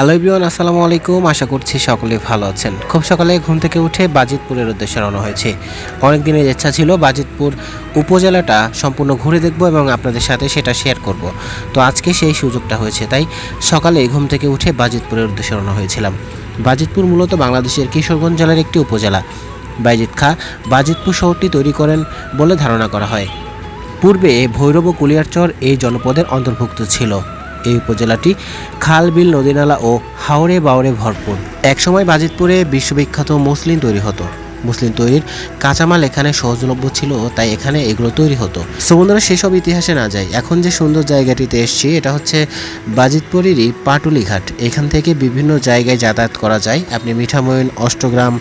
Hello everyone, আসসালামু আলাইকুম। আশা করছি সকলে ভালো আছেন। খুব সকালে ঘুম থেকে উঠে বাজিতপুরের উদ্দেশ্যে রওনা হয়েছে। অনেক দিনের ইচ্ছা ছিল বাজিতপুর উপজেলাটা সম্পূর্ণ ঘুরে দেখব এবং আপনাদের সাথে সেটা শেয়ার করব। তো আজকে সেই সুযোগটা হয়েছে, তাই সকালে ঘুম থেকে উঠে বাজিতপুরের উদ্দেশ্যে রওনা হয়েছিলাম। বাজিতপুর মূলত বাংলাদেশের কিশোরগঞ্জ জেলার একটি উপজেলা। বাইজিৎ খা বাজিতপুর শহরটি তৈরি করেন বলে ধারণা করা হয়। পূর্বে ভৈরব ও কুলিয়ারচর এই জনপদের অন্তর্ভুক্ত ছিল। এই উপজেলাটি খালবিল নদীনালা ও হাওড়ে বাওড়ে ভরপুর। একসময় বাজিতপুরে বিশ্ববিখ্যাত মুসলিম তৈরি হতো। মুসলিম তৈরির কাঁচামাল এখানে সহজলভ্য ছিল তাই এখানে এগুলো তৈরি হতো। সো বন্ধুরা সেসব ইতিহাসে না যায়। এখন যে সুন্দর জায়গাটিতে এসেছি, এটা হচ্ছে বাজিতপুরেরই পাটুলিঘাট। এখান থেকে বিভিন্ন জায়গায় যাতায়াত করা যায়। আপনি মিঠামইন অষ্টগ্রাম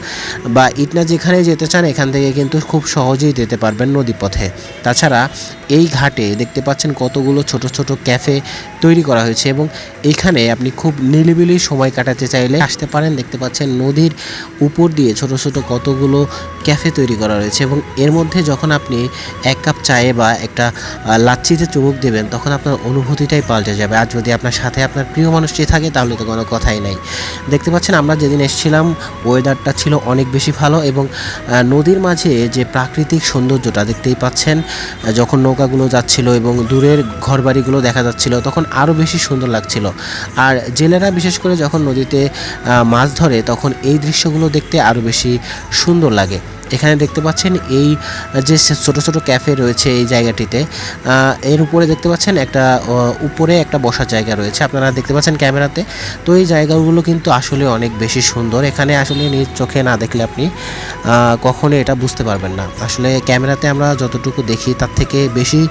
বা ইটনা যেখানে যেতে চান, এখান থেকে কিন্তু খুব সহজেই যেতে পারবেন নদীপথে। তাছাড়া এই ঘাটে দেখতে পাচ্ছেন কতগুলো ছোট ছোট ক্যাফে তৈরি করা হয়েছে এবং এখানে আপনি খুব নিলিবিলি সময় কাটাতে চাইলে আসতে পারেন। দেখতে পাচ্ছেন নদীর উপর দিয়ে ছোট ছোট কতগুলো ক্যাফে তৈরি করা রয়েছে এবং এর মধ্যে যখন আপনি এক কাপ চায়ে বা একটা লাচ্ছিতে চুমুক দেবেন, তখন আপনার অনুভূতিটাই পাল্টে যাবে। আর যদি আপনার সাথে আপনার প্রিয় মানুষটি থাকে, তাহলে তো কোনো কথাই নাই। দেখতে পাচ্ছেন, আমরা যেদিন এসেছিলাম ওয়েদারটা ছিল অনেক বেশি ভালো এবং নদীর মাঝে যে প্রাকৃতিক সৌন্দর্যটা দেখতেই পাচ্ছেন যখন নৌকাগুলো যাচ্ছিল এবং দূরের ঘরবাড়িগুলো দেখা যাচ্ছিল, তখন আরও বেশি সুন্দর লাগছিল। আর জেলেরা বিশেষ করে যখন নদীতে মাছ ধরে, তখন এই দৃশ্যগুলো দেখতে আরও বেশি সুন্দর লাগে। এখানে দেখতে পাচ্ছেন এই যে ছোট ছোট ক্যাফে রয়েছে এই জায়গাটিতে এর উপরে দেখতে পাচ্ছেন একটা উপরে একটা বসার জায়গা রয়েছে। আপনারা দেখতে পাচ্ছেন ক্যামেরাতে। তো এই জায়গাগুলো কিন্তু আসলে অনেক বেশি সুন্দর। এখানে আসলে নিজ চোখে না দেখলে আপনি কখনো এটা বুঝতে পারবেন না। আসলে ক্যামেরাতে আমরা যতটুকু দেখি তার থেকে বেশি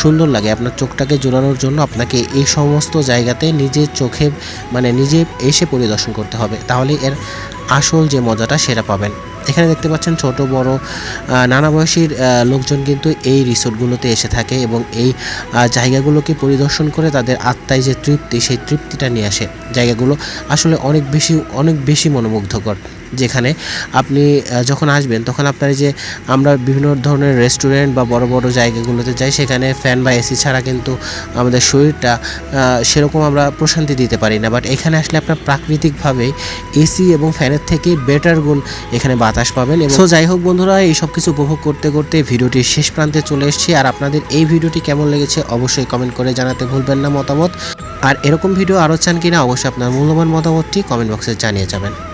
সুন্দর লাগে। আপনার চোখটাকে জোড়ানোর জন্য আপনাকে এই সমস্ত জায়গাতে নিজের চোখে মানে নিজে এসে পরিদর্শন করতে হবে। তাহলে এর আসল যে মজাটা সেটা পাবেন। এখানে দেখতে পাচ্ছেন ছোট, বড় নানা বয়সীর লোকজন কিন্তু এই রিসোর্টগুলোতে এসে থাকে এবং এই জায়গাগুলোকে পরিদর্শন করে তাদের আত্মায় যে তৃপ্তি, সেই তৃপ্তিটা নিয়ে আসে। জায়গাগুলো আসলে অনেক বেশি অনেক বেশি মনোমুগ্ধকর। যেখানে আপনি যখন আসবেন, তখন আপনার যে আমরা বিভিন্ন ধরনের রেস্টুরেন্ট বা বড় বড় জায়গাগুলোতে যাই, সেখানে ফ্যান বা এসি ছাড়া কিন্তু আমাদের শরীরটা সেরকম আমরা প্রশান্তি দিতে পারি না। বাট এখানে আসলে আপনার প্রাকৃতিকভাবে এসি এবং ফ্যানের থেকে বেটার গুণ এখানে বাতাস পাবেন। এবং যাই হোক বন্ধুরা, এই সব কিছু উপভোগ করতে করতে ভিডিওটির শেষ প্রান্তে চলে এসেছি। আর আপনাদের এই ভিডিওটি কেমন লেগেছে অবশ্যই কমেন্ট করে জানাতে ভুলবেন না মতামত। আর এরকম ভিডিও আরও চান কিনা, অবশ্যই আপনার মূল্যবান মতামতটি কমেন্ট বক্সে জানিয়ে যাবেন।